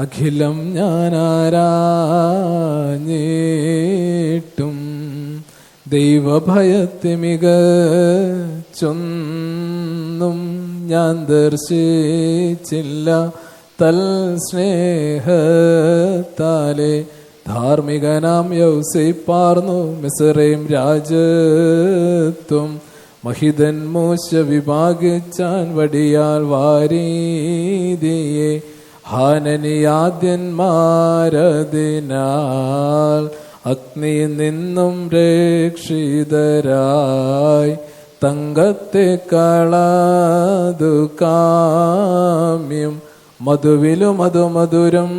അഖിലം ഞാനാരാഞ്ഞേട്ടും ദൈവഭയത്തെ മികച്ചൊന്നും ഞാൻ ദർശിച്ചില്ല. തൽ സ്നേഹത്താലെ ധാർമ്മികനാം യൗസിപ്പാർന്നു. മിസറേം രാജത്വം മഹിതൻ മോശ വിഭാഗിച്ചാൻ വടിയാൽ വാരീതിയെ ഹാനനിയാദ്യന്മാരതിനാൽ അഗ്നിയിൽ നിന്നും രക്ഷിതരായി തങ്കത്തെ കളാതു കാമ്യം. മധുവിലും മധുമധുരം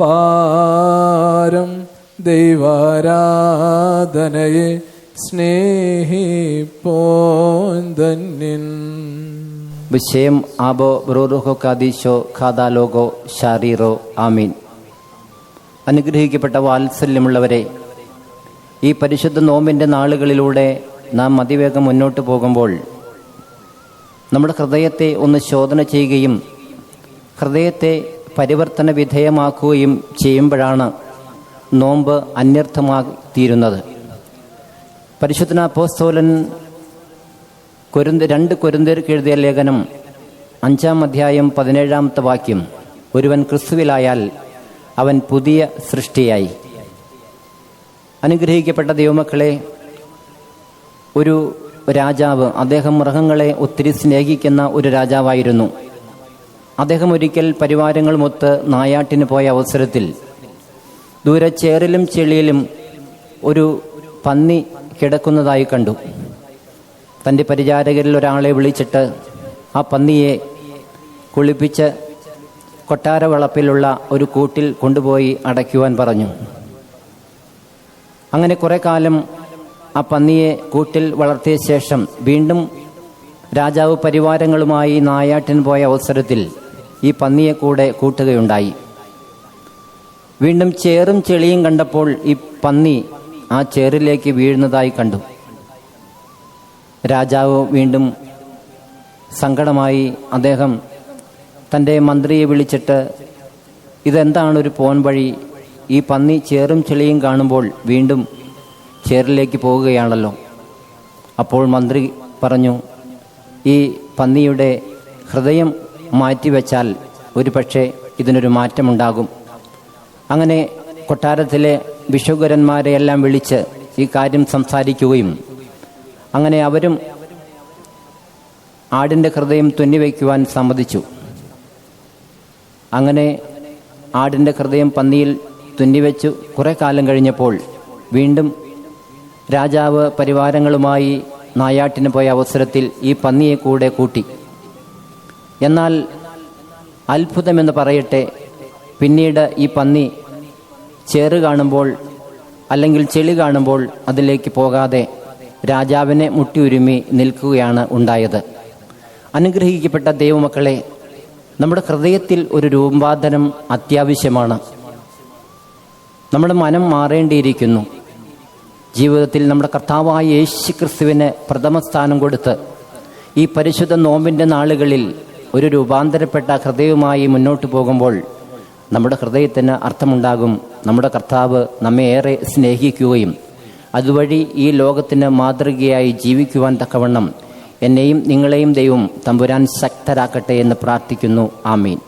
പാരം ദൈവാരാധനയെ സ്നേഹിപ്പോൻ ധന്യൻ വിഷയം ആബോ ബ്രോറുഹോ കാദീശോ ഖാദാലോഗോ ഷാരീറോ ആമീൻ. അനുഗ്രഹിക്കപ്പെട്ട വാത്സല്യമുള്ളവരെ ഈ പരിശുദ്ധ നോമ്പിന്റെ നാളുകളിലൂടെ നാം അതിവേഗം മുന്നോട്ട് പോകുമ്പോൾ നമ്മുടെ ഹൃദയത്തെ ഒന്ന് ശോധന ചെയ്യുകയും ഹൃദയത്തെ പരിവർത്തന വിധേയമാക്കുകയും ചെയ്യുമ്പോഴാണ് നോമ്പ് അന്യർത്ഥമായിത്തീരുന്നത് പരിശുദ്ധന അപ്പോസ്തോലൻ കൊരുന്ത് രണ്ട് കൊരുന്തേർക്ക് എഴുതിയ ലേഖനം അഞ്ചാം അധ്യായം പതിനേഴാമത്തെ വാക്യം. ഒരുവൻ ക്രിസ്തുവിലായാൽ അവൻ പുതിയ സൃഷ്ടിയായി. അനുഗ്രഹിക്കപ്പെട്ട ദൈവമക്കളെ ഒരു രാജാവ് അദ്ദേഹം മൃഗങ്ങളെ ഒത്തിരി സ്നേഹിക്കുന്ന ഒരു രാജാവായിരുന്നു. അദ്ദേഹം ഒരിക്കൽ പരിവാരങ്ങളുമൊത്ത് നായാട്ടിന് പോയ അവസരത്തിൽ ദൂരെ ചേറിലും ചെളിയിലും ഒരു പന്നി കിടക്കുന്നതായി കണ്ടു. തന്റെ പരിചാരകരിൽ ഒരാളെ വിളിച്ചിട്ട് ആ പന്നിയെ കുളിപ്പിച്ച് കൊട്ടാര വളപ്പിലുള്ള ഒരു കൂട്ടിൽ കൊണ്ടുപോയി അടയ്ക്കുവാൻ പറഞ്ഞു. അങ്ങനെ കുറെ കാലം ആ പന്നിയെ കൂട്ടിൽ വളർത്തിയ ശേഷം വീണ്ടും രാജാവ് പരിവാരങ്ങളുമായി നായാട്ടിന് പോയ അവസരത്തിൽ ഈ പന്നിയെ കൂടെ കൂട്ടുകയുണ്ടായി. വീണ്ടും ചേറും ചെളിയും കണ്ടപ്പോൾ ഈ പന്നി ആ ചേറിലേക്ക് വീഴുന്നതായി കണ്ടു. രാജാവ് വീണ്ടും സങ്കടമായി അദ്ദേഹം തന്റെ മന്ത്രിയെ വിളിച്ചിട്ട് ഇതെന്താണ് ഒരു പോൻ വഴി? ഈ പന്നി ചേറും ചെളിയും കാണുമ്പോൾ വീണ്ടും ചേറിലേക്ക് പോവുകയാണല്ലോ അപ്പോൾ മന്ത്രി പറഞ്ഞു ഈ പന്നിയുടെ ഹൃദയം മാറ്റിവെച്ചാൽ ഒരു പക്ഷേ ഇതിനൊരു മാറ്റമുണ്ടാകും. അങ്ങനെ കൊട്ടാരത്തിലെ വിശ്വകുരന്മാരെയെല്ലാം വിളിച്ച് ഈ കാര്യം സംസാരിക്കുകയും അങ്ങനെ അവരും ആടിന്റെ ഹൃദയം തുന്നിവയ്ക്കുവാൻ സമ്മതിച്ചു. അങ്ങനെ ആടിന്റെ ഹൃദയം പന്നിയിൽ തുന്നിവെച്ചു കുറേ കാലം കഴിഞ്ഞപ്പോൾ വീണ്ടും രാജാവ് പരിവാരങ്ങളുമായി നായാട്ടിന് പോയ അവസരത്തിൽ ഈ പന്നിയെ കൂടെ കൂട്ടി. എന്നാൽ അത്ഭുതമെന്ന് പറയട്ടെ പിന്നീട് ഈ പന്നി ചേറ് കാണുമ്പോൾ അല്ലെങ്കിൽ ചെളി കാണുമ്പോൾ അതിലേക്ക് പോകാതെ രാജാവിനെ മുട്ടിയുരുമി നിൽക്കുകയാണ് ഉണ്ടായത്. അനുഗ്രഹിക്കപ്പെട്ട ദൈവമക്കളെ നമ്മുടെ ഹൃദയത്തിൽ ഒരു രൂപാന്തരം അത്യാവശ്യമാണ്. നമ്മുടെ മനം മാറേണ്ടിയിരിക്കുന്നു. ജീവിതത്തിൽ നമ്മുടെ കർത്താവായ യേശു ക്രിസ്തുവിന് പ്രഥമ സ്ഥാനം കൊടുത്ത് ഈ പരിശുദ്ധ നോമ്പിന്റെ നാളുകളിൽ ഒരു രൂപാന്തരപ്പെട്ട ഹൃദയവുമായി മുന്നോട്ട് പോകുമ്പോൾ നമ്മുടെ ഹൃദയത്തിന് അർത്ഥമുണ്ടാകും. നമ്മുടെ കർത്താവ് നമ്മെ ഏറെ സ്നേഹിക്കുകയും അതുവഴി ഈ ലോകത്തിന് മാതൃകയായി ജീവിക്കുവാൻ തക്കവണ്ണം. എന്നെയും നിങ്ങളെയും ദൈവം തമ്പുരാൻ ശക്തരാക്കട്ടെ എന്ന് പ്രാർത്ഥിക്കുന്നു. ആമീൻ.